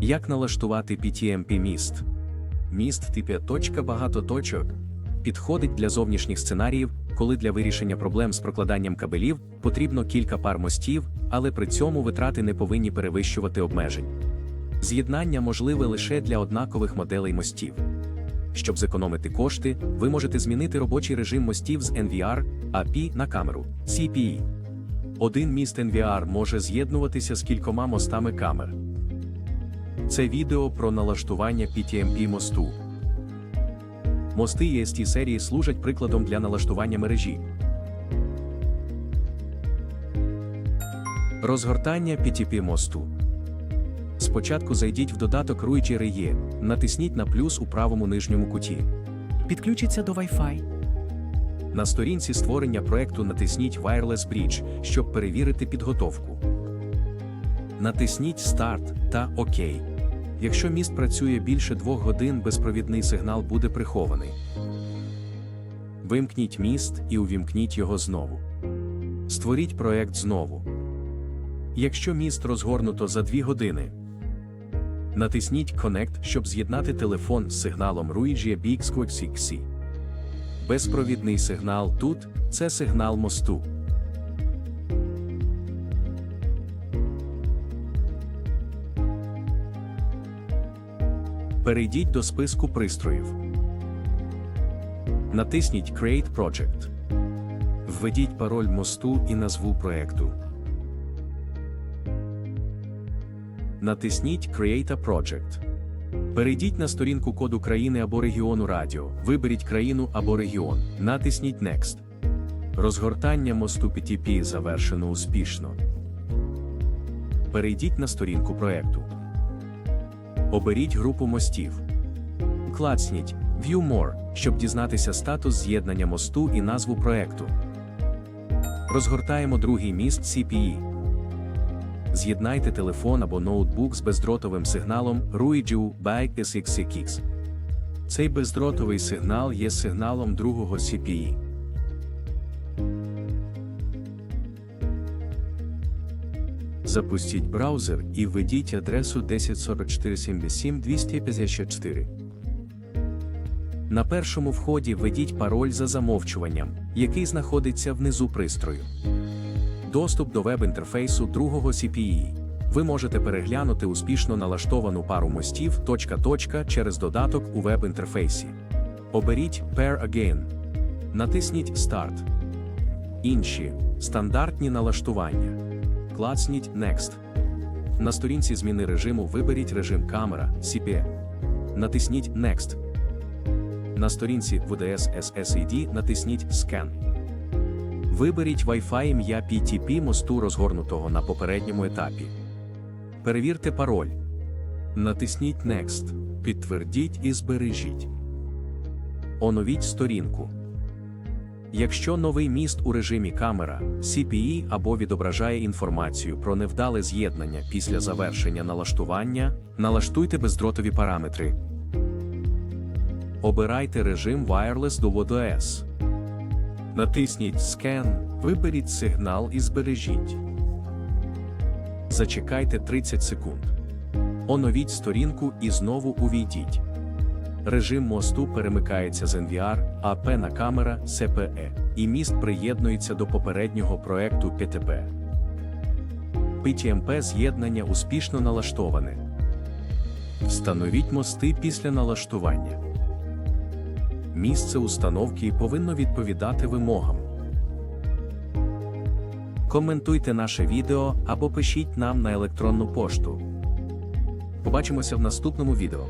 Як налаштувати PTMP міст? Міст типу точка багато точок підходить для зовнішніх сценаріїв, коли для вирішення проблем з прокладанням кабелів потрібно кілька пар мостів, але при цьому витрати не повинні перевищувати обмежень. З'єднання можливе лише для однакових моделей мостів. Щоб зекономити кошти, ви можете змінити робочий режим мостів з NVR API на камеру CPE. Один міст NVR може з'єднуватися з кількома мостами камер. Це відео про налаштування PTMP мосту. Мости EST серії служать прикладом для налаштування мережі. Розгортання PTP мосту. Спочатку зайдіть в додаток Ruigi RE, натисніть на плюс у правому нижньому куті. Підключиться до Wi-Fi. На сторінці створення проекту натисніть Wireless Bridge, щоб перевірити підготовку. Натисніть Старт та ОК. Якщо міст працює більше двох годин, безпровідний сигнал буде прихований. Вимкніть міст і увімкніть його знову. Створіть проект знову. Якщо міст розгорнуто за 2 години, натисніть Connect, щоб з'єднати телефон з сигналом Ruigi BX6C. Безпровідний сигнал тут це сигнал мосту. Перейдіть до списку пристроїв. Натисніть Create Project. Введіть пароль мосту і назву проекту. Натисніть Create a Project. Перейдіть на сторінку коду країни або регіону радіо. Виберіть країну або регіон. Натисніть Next. Розгортання мосту PTP завершено успішно. Перейдіть на сторінку проекту. Оберіть групу мостів. Клацніть View More, щоб дізнатися статус з'єднання мосту і назву проекту. Розгортаємо другий міст CPE. З'єднайте телефон або ноутбук з бездротовим сигналом Ruiju by SXX. Цей бездротовий сигнал є сигналом другого CPE. Запустіть браузер і введіть адресу 104477-254. На першому вході введіть пароль за замовчуванням, який знаходиться внизу пристрою. Доступ до веб-інтерфейсу другого CPE. Ви можете переглянути успішно налаштовану пару мостів точка-точка через додаток у веб-інтерфейсі. Оберіть Pair Again. Натисніть Start. Інші стандартні налаштування. Клацніть Next. На сторінці зміни режиму виберіть режим камера CP. Натисніть Next. На сторінці VDS SSID натисніть Scan. Виберіть Wi-Fi ім'я PTP мосту розгорнутого на попередньому етапі. Перевірте пароль. Натисніть Next. Підтвердіть і збережіть. Оновіть сторінку. Якщо новий міст у режимі камера, CPE або відображає інформацію про невдале з'єднання після завершення налаштування, налаштуйте бездротові параметри. Обирайте режим Wireless до VDS. Натисніть Scan, виберіть сигнал і збережіть. Зачекайте 30 секунд. Оновіть сторінку і знову увійдіть. Режим мосту перемикається з NVR, AP на камера CPE, і міст приєднується до попереднього проекту PTP. PTMP з'єднання успішно налаштоване. Встановіть мости після налаштування. Місце установки повинно відповідати вимогам. Коментуйте наше відео або пишіть нам на електронну пошту. Побачимося в наступному відео.